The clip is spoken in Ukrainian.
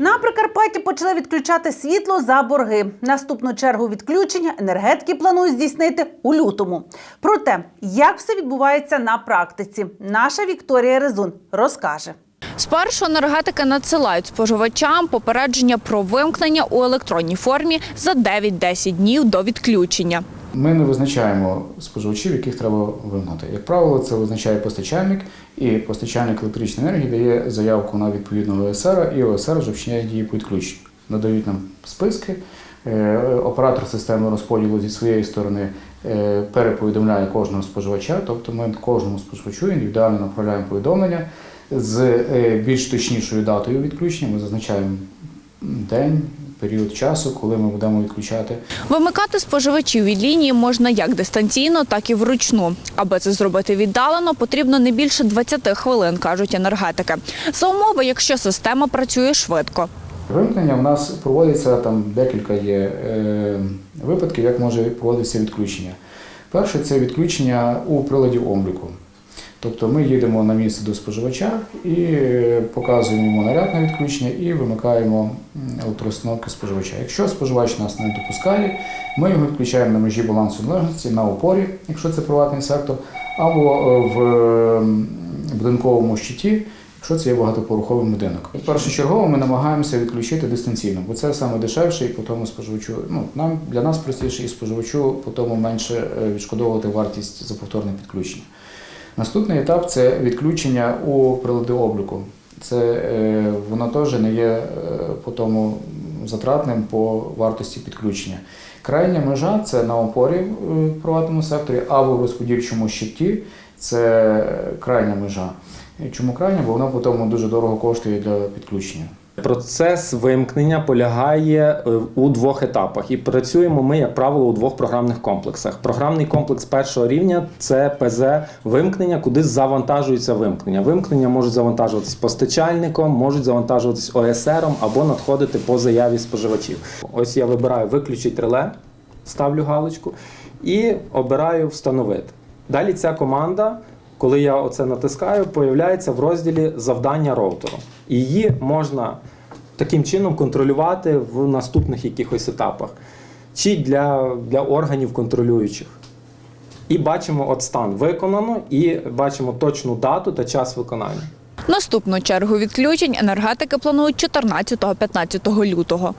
На Прикарпатті почали відключати світло за борги. Наступну чергу відключення енергетики планують здійснити у лютому. Проте, як все відбувається на практиці, наша Вікторія Резун розкаже. Спершу енергетики надсилають споживачам попередження про вимкнення у електронній формі за 9-10 днів до відключення. Ми не визначаємо споживачів, яких треба вигнати. Як правило, це визначає постачальник, і постачальник електричної енергії дає заявку на відповідного ОСР, і ОСР вже вчиняє дії по відключенню. Надають нам списки. Е, Оператор системи розподілу зі своєї сторони е, переповідомляє кожного споживача, тобто ми кожному споживачу індивідуально направляємо повідомлення з е, більш точнішою датою відключення. Ми зазначаємо день, період часу, коли ми будемо відключати. Вимикати споживачів від лінії можна як дистанційно, так і вручну. Аби це зробити віддалено, потрібно не більше 20 хвилин, кажуть енергетики. За умови, якщо система працює швидко. Вимкнення в нас проводиться там декілька є е, випадків, як може проводитися відключення. Перше це відключення у приладі обліку. Тобто ми їдемо на місце до споживача і е, показуємо йому наряд на відключення і вимикаємо електроустановки споживача. Якщо споживач нас не допускає, ми його відключаємо на межі балансу належності на опорі, якщо це приватний сектор, або е, в будинковому щиті, якщо це є багатопоруховий будинок. Першочергово ми намагаємося відключити дистанційно, бо це саме дешевше і по тому споживачу. Ну нам для нас простіше і споживачу по тому менше е, відшкодовувати вартість за повторне підключення. Наступний етап це відключення у прилади обліку. Це е, воно теж не є е, по тому затратним по вартості підключення. Крайня межа це на опорі е, в приватному секторі або в розподільчому щиті. Це крайня межа. Чому крайня? Бо воно по тому дуже дорого коштує для підключення. Процес вимкнення полягає е, у двох етапах, і працюємо ми, як правило, у двох програмних комплексах. Програмний комплекс першого рівня це ПЗ вимкнення, куди завантажується вимкнення. Вимкнення можуть завантажуватись постачальником, можуть завантажуватись ОСР або надходити по заяві споживачів. Ось я вибираю виключить реле, ставлю галочку і обираю встановити. Далі ця команда. Коли я оце натискаю, появляється в розділі завдання роутеру. І Її можна таким чином контролювати в наступних якихось етапах, чи для, для органів контролюючих. І бачимо от стан виконано, і бачимо точну дату та час виконання. Наступну чергу відключень енергетики планують 14-15 лютого.